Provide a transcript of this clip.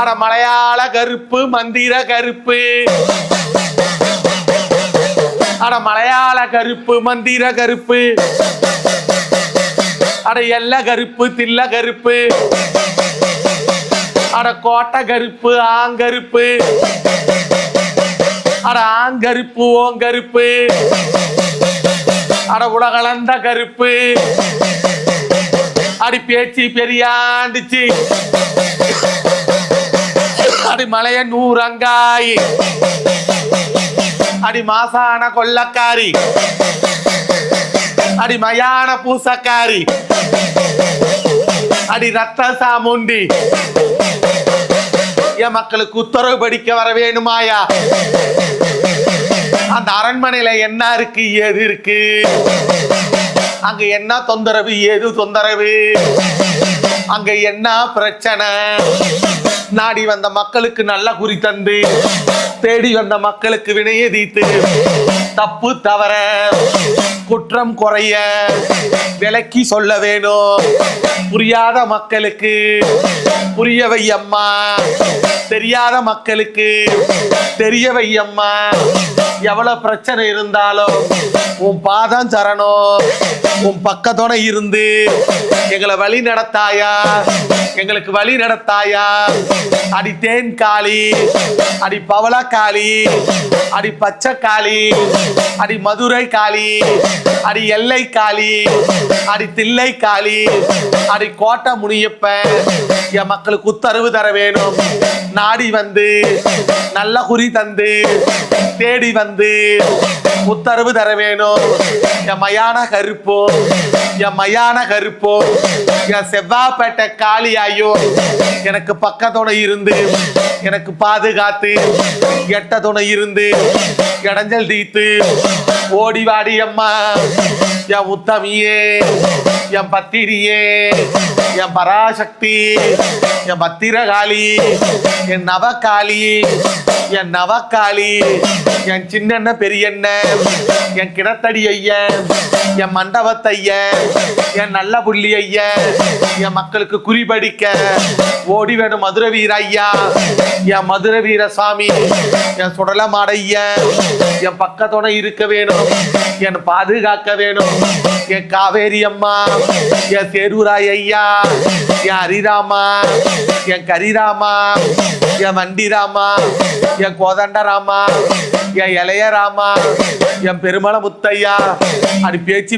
அட மலையாள கருப்பு மந்திர கருப்பு. அட மலையாள கருப்பு மந்திர கருப்பு. அட எல்ல கருப்பு தில்ல கருப்பு. அட கோட்டை கருப்பு ஆங்கருப்பு அட ஆங்கருப்பு ஓங்கருப்பு அட உலகளந்த கருப்பு. அடி பேச்சு பெரியாண்டுச்சு. அடி மலைய நூறங்காய் அடி மாசான கொள்ளக்காரி. அடி மயான பூசக்காரி. அடி ரத்த சாமுண்டி. என் மக்களுக்கு உத்தரவு படிக்க வர வேணுமாயா? அந்த அரண்மனையில என்ன இருக்கு ஏது இருக்கு? அங்க என்ன தொந்தரவு ஏது தொந்தரவு? அங்க என்ன பிரச்சனை? நாடி வந்த மக்களுக்கு நல்ல குறி தந்து தேடி வந்த மக்களுக்கு வினையை தீத்து தப்பு தவற குற்றம் குறைய விலக்கி சொல்ல வேணும். புரியாத மக்களுக்கு புரியவை அம்மா. தெரியாத மக்களுக்கு தெரியவை அம்மா. எவ்வளவு பிரச்சனை இருந்தாலும் உன் பாதம் சரணம். உன் பக்கத்தோட இருந்து. எங்களை வழி நடத்தாயா? எங்களுக்கு வழி நடத்தாயா? அடி தேன் காளி அடி பவளா காளி அடி பச்சை காளி அடி மதுரை காளி அடி எல்லை காளி அடி தில்லை காளி அடி கோட்டை முனியப்ப என் மக்களுக்கு உத்தரவு தர வேணும். நாடி வந்து நல்ல குறி தந்து தேடி வந்து உத்தரவு தர வேணும். என் மயான கருப்போ என் மயான கருப்போ என் செவ்வாப்பேட்டை காளியாயோ எனக்கு பக்கத்துணை இருந்து எனக்கு பாதுகாத்து எட்ட துணை இருந்து இடைஞ்சல் தீத்து ஓடி வாடி அம்மா என் உத்தமியே என் பத்திரியே என் பராசக்தி என் பத்திரகாளி என் நவகாளி என் நவக்காளி என் சின்ன பெரியண்ண என் கிணத்தடி ஐயன் என் மண்டபத்தை என் நல்ல புள்ளி ஐயன் என் மக்களுக்கு குறிபடிக்க ஓடி வேணும் மதுர வீர ஐயா என் மதுர வீர சாமி என் சுடல மாடையன் என் பக்கத்தோட இருக்க வேணும். என் பாதுகாக்க வேணும். என் காவேரி அம்மா என் தேரூராய் ஐயா என் ஹரிராமா என் கரிராமா என் வண்டிராமா என் கோதண்டராமா என் இளையராமா என் பெருமள முத்தையா அப்படி பேச்சு